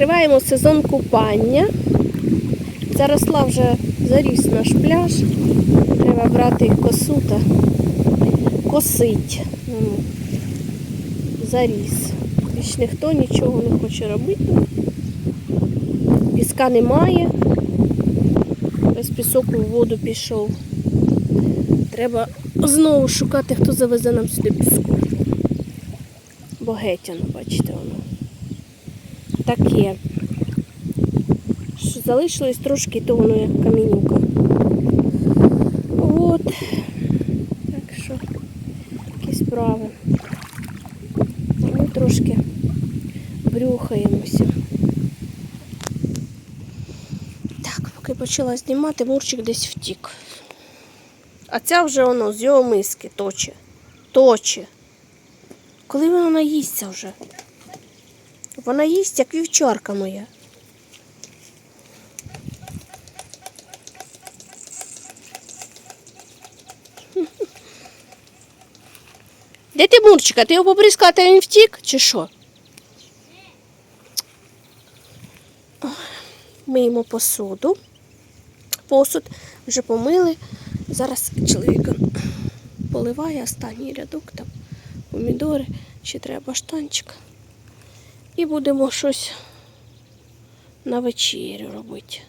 Відкриваємо сезон купання. Заросла вже заріс наш пляж. Треба брати косу та косить. Воно. Заріс. Більш ніхто нічого не хоче робити. Піска немає. Весь пісок у воду пішов. Треба знову шукати, хто завезе нам сюди піску. Бо геть воно, бачите, воно. Таке. Що залишилось трошки, то як камінюка. От. Так що, такі справи. Ми трошки брюхаємося. Так, поки почала знімати, Мурчик десь втік. А ця вже воно з його миски точе. Точе. Коли вона наїсться вже? Вона їсть, як вівчарка моя. Де ти Мурчика? Ти його побризкати, він втік чи що? Миємо посуду. Посуд вже помили. Зараз чоловік поливає останній рядок там помідори, ще треба баштанчик. І будемо щось на вечерю робити.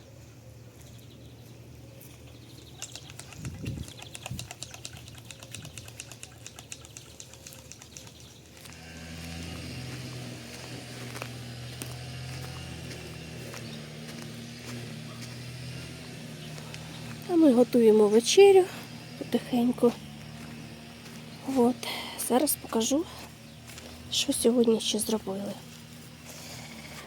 А ми готуємо вечерю потихеньку. От. Зараз покажу, що сьогодні ще зробили.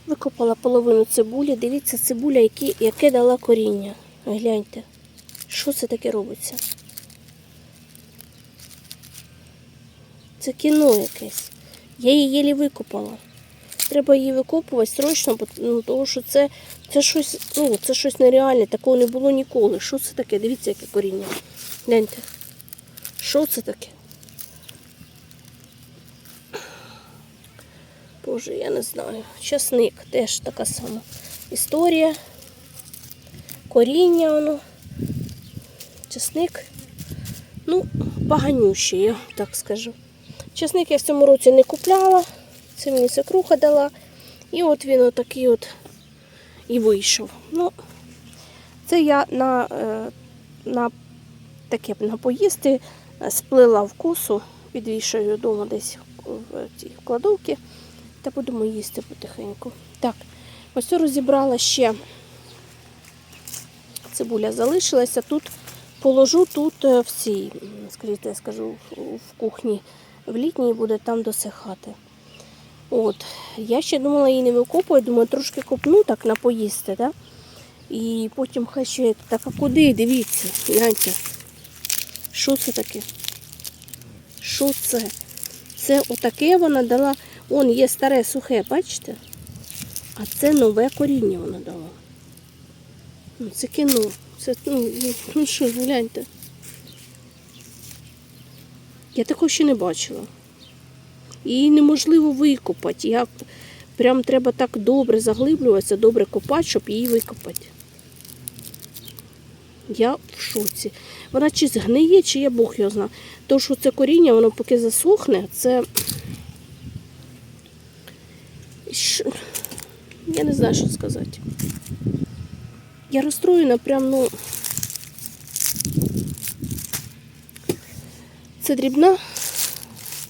Викопала половину цибулі. Дивіться, цибуля, які, яке дала коріння. Гляньте, що це таке робиться? Це кіно якесь. Я її єлі викопала. Треба її викопувати срочно, ну, тому що це, це, щось, ну, це щось нереальне, такого не було ніколи. Що це таке? Дивіться, яке коріння. Гляньте. Що це таке? Боже, я не знаю. Часник теж така сама історія. Коріння воно. Часник. Ну, поганющий, я так скажу. Часник я в цьому році не купляла. Це мені свекруха дала. І от він отакий от і вийшов. Ну, це я на, е, на таке на поїсти е, сплила в косу, підвішаю вдома десь в цій кладовці. Та будемо їсти потихеньку. Так, ось розібрала ще цибуля залишилася. Тут положу тут е, в скажіть, я скажу, в- кухні, в літній буде там досихати. От, я ще думала її не викопувати, думаю, трошки копну так на поїсти, да? І потім хай ще так, а куди? Дивіться, гляньте. Що це таке? Що це? Це отаке вона дала. Он є старе сухе, бачите? А це нове коріння вона дала. Ну, це кіно. Це, ну, ну, ну що, гляньте. Я такого ще не бачила. Її неможливо викопати. Я прям треба так добре заглиблюватися, добре копати, щоб її викопати. Я в шоці. Вона чи згниє, чи я Бог його знає. То, що це коріння, воно поки засохне, це. Що- Я не знаю, що сказати. Я розстроєна прям, ну. Це дрібна.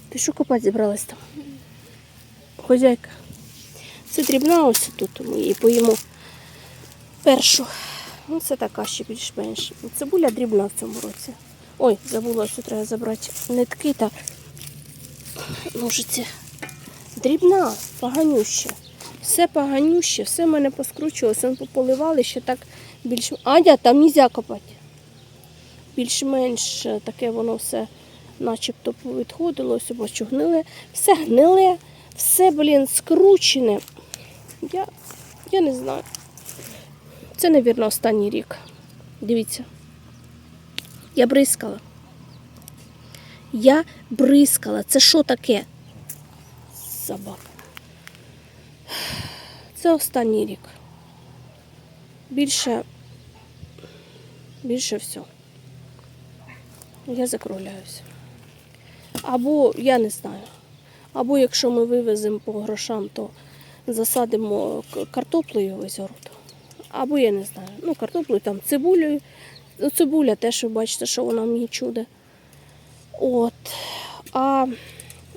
Ти що копати зібралась там? Хозяйка. Це дрібна ось тут, ми її поїмо першу. Ну, це така ще більш-менш. Цибуля дрібна в цьому році. Ой, забула, що треба забрати нитки та ножиці. Дрібна, поганюща. Все поганюще, все в мене поскручувалося, ми пополивали ще так більш. Адя, там нельзя копати. Більш-менш таке воно все начебто відходило, ось бачу, гниле. Все гниле, все, блін, скручене. Я, я не знаю. Це, мабуть, останній рік. Дивіться. Я бризкала. Я бризкала. Це що таке? Собака. Це останній рік. Більше, більше все. Я закругляюся. Або я не знаю. Або якщо ми вивеземо по грошам, то засадимо картоплею весь город. Або я не знаю. Ну, картоплею там цибулею. Ну, Цибуля теж ви бачите, що вона мені чуде. От. А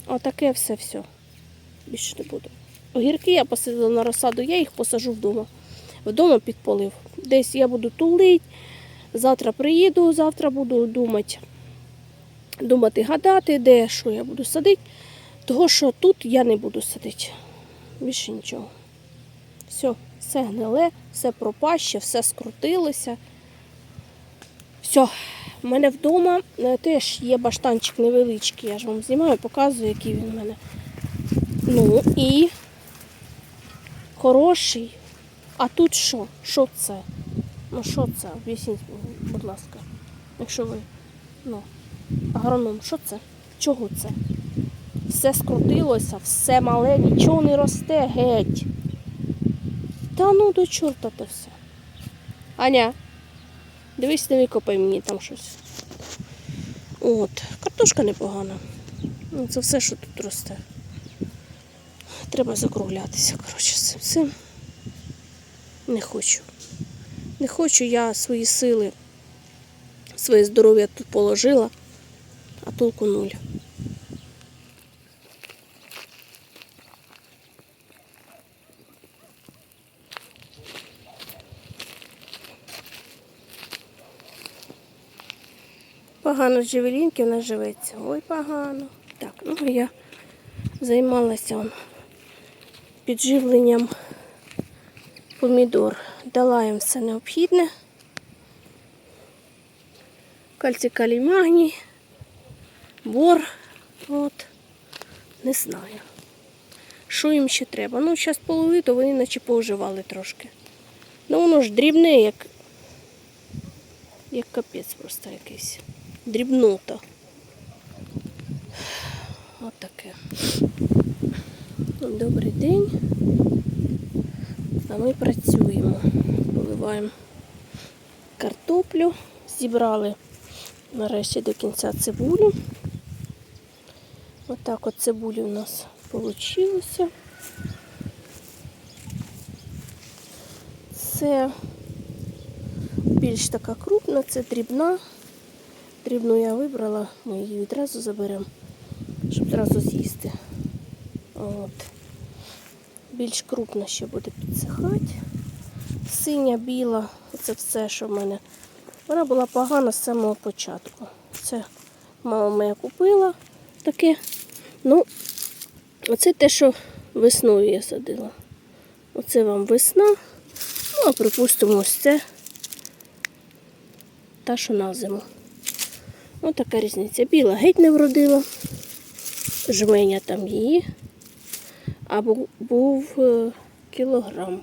отаке все все. Більше не буду. Огірки я посадила на розсаду, я їх посажу вдома. Вдома під полив. Десь я буду тулити. Завтра приїду, завтра буду думати, думати, гадати, де що я буду садити. Того, що тут я не буду садити. Більше нічого. Все, все гниле, все пропаще, все скрутилося. Все, в мене вдома е, теж є баштанчик невеличкий. Я ж вам знімаю, показую, який він у мене. Ну і хороший. А тут що? Що це? Ну що це? Об'ясніть, будь ласка. Якщо ви ну, агроном, що це? Чого це? Все скрутилося, все мале, нічого не росте геть. Та ну до чорта те все. Аня, дивись, не викопай мені там щось. От, картошка непогана. Ну, це все, що тут росте. Треба закруглятися, коротше, з цим. Не хочу. Не хочу, я свої сили, своє здоров'я тут положила, а толку нуль. Погано Джевелінки в нас живеться. Ой, погано. Так, ну я займалася підживленням помідор. Дала їм все необхідне. Кальцій, магній, бор. От. Не знаю. Що їм ще треба? Ну, зараз полови, то вони наче поуживали трошки. Ну воно ж дрібне, як, як капець просто якийсь. Дрібнота. От. Добрий день. А ми працюємо. Поливаємо картоплю. Зібрали нарешті до кінця цибулю. Отак от цибулі у нас вийшло. Це більш така крупна, це дрібна. Дрібну я вибрала, ми її відразу заберемо, щоб одразу з'їсти. От. Більш крупна ще буде підсихати. Синя, біла, це все, що в мене. Вона була погана з самого початку. Це мама моя купила таке. Ну, оце те, що весною я садила. Оце вам весна. Ну, а припустимо, ось це та, що на зиму. Ось така різниця. Біла геть не вродила. Жменя там її. А був, е, кілограм.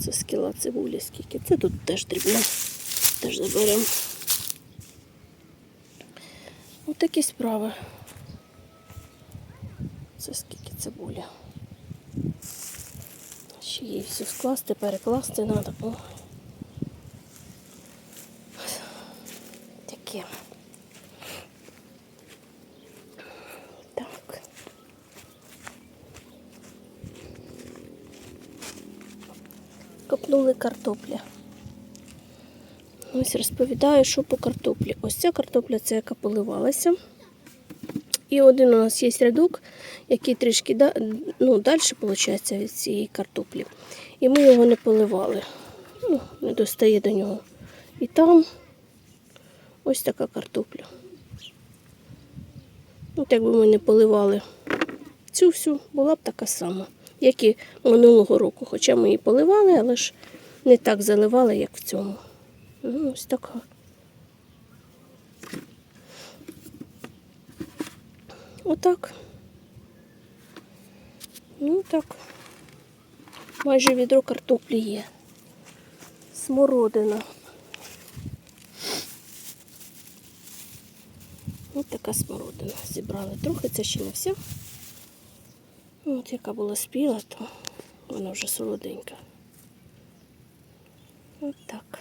Це з кіла цибулі скільки. Це тут теж дрібно. Теж заберемо. Ось такі справи. Це скільки цибулі. Ще її всю скласти, перекласти треба. Таке. Копнули картопля. Ось розповідаю, що по картоплі. Ось ця картопля це яка поливалася. І один у нас є рядок, який трішки ну, далі виходить, від цієї картоплі. І ми його не поливали. Ну, не достає до нього. І там ось така картопля. От якби ми не поливали цю всю, була б така сама, як і минулого року. Хоча ми її поливали, але ж не так заливали, як в цьому. Ну, ось така. Отак. Ну так. Майже відро картоплі є. Смородина. Ось така смородина. Зібрали трохи, це ще не все. От яка була спіла, то Вона вже солоденька. От так.